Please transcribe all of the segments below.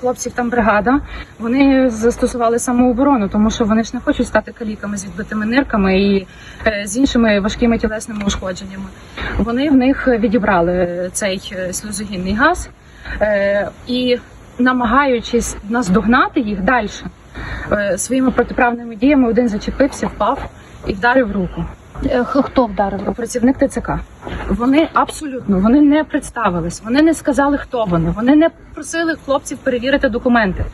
хлопців там бригада. Вони застосували самооборону, тому що вони ж не хочуть стати каліками з відбитими нирками і е, з іншими важкими тілесними ушкодженнями. Вони в них відібрали цей е, сльозогінний газ е, і, намагаючись наздогнати їх далі, своїми протиправними діями один зачепився, впав і вдарив руку. Е, Хто вдарив? Працівник ТЦК. Вони абсолютно вони не представились, вони не сказали, хто вони. Вони не просили хлопців перевірити документи.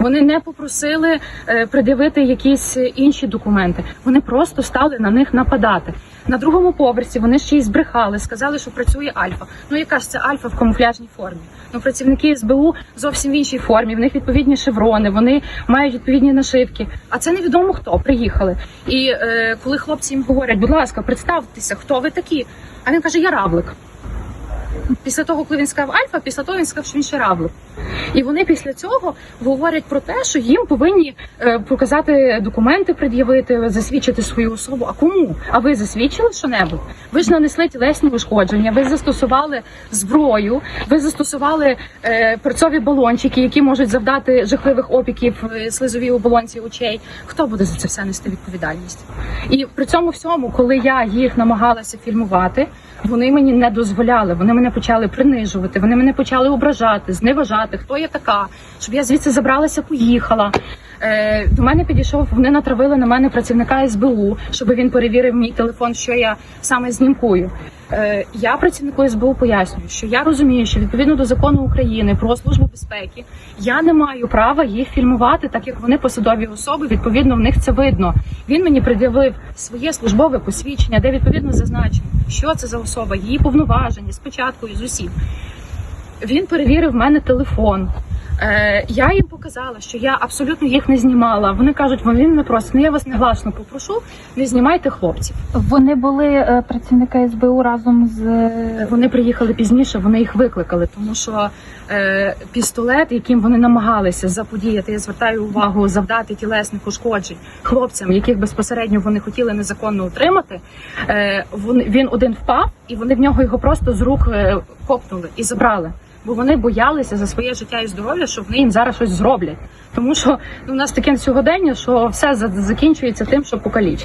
Вони не попросили е, пред'явити якісь інші документи. Вони просто стали на них нападати. На другому поверсі вони ще й збрехали, сказали, що працює Альфа. Ну яка ж це Альфа в камуфляжній формі? Ну працівники СБУ зовсім в іншій формі. В них відповідні шеврони, вони мають відповідні нашивки. А це невідомо хто приїхали. І е, коли хлопці їм говорять, будь ласка, представтеся, хто ви такі? А він каже, я равлик. Після того, коли він сказав Альфа, після того він сказав, що він ще равлик. І вони після цього говорять про те, що їм повинні е, показати документи, пред'явити, засвідчити свою особу. А кому? А ви засвідчили що-небудь? Ви ж нанесли тілесні ушкодження, ви застосували зброю, ви застосували е, перцові балончики, які можуть завдати жахливих опіків е, слизовій оболонці очей. Хто буде за це все нести відповідальність? І при цьому всьому, коли я їх намагалася фільмувати, вони мені не дозволяли. Вони мене почали принижувати, вони мене почали ображати, зневажати, хто я така, щоб я звідси забралася, поїхала. Е, до мене підійшов, вони натравили на мене працівника СБУ, щоб він перевірив мій телефон, що я саме знімкую. Е, я працівнику СБУ пояснюю, що я розумію, що відповідно до закону України про службу безпеки я не маю права їх фільмувати, так як вони посадові особи. Відповідно, в них це видно. Він мені пред'явив своє службове посвідчення, де відповідно зазначено, що це за особа, її повноваження спочатку і з усім. Він перевірив в мене телефон. Е, я їм показала, що я абсолютно їх не знімала. Вони кажуть, вони мене просять, ну я вас негласно попрошу, не знімайте хлопців. Вони були е, працівники СБУ разом з е, Вони приїхали пізніше, вони їх викликали, тому що е, пістолет, яким вони намагалися заподіяти, я звертаю увагу, завдати тілесних ушкоджень хлопцям, яких безпосередньо вони хотіли незаконно отримати. Е, він, він один впав, і вони в нього його просто з рук е, копнули і забрали. Бо вони боялися за своє життя і здоров'я, що вони їм зараз щось зроблять. Тому що ну, у нас таке сьогодення, що все за- закінчується тим, що покалічать.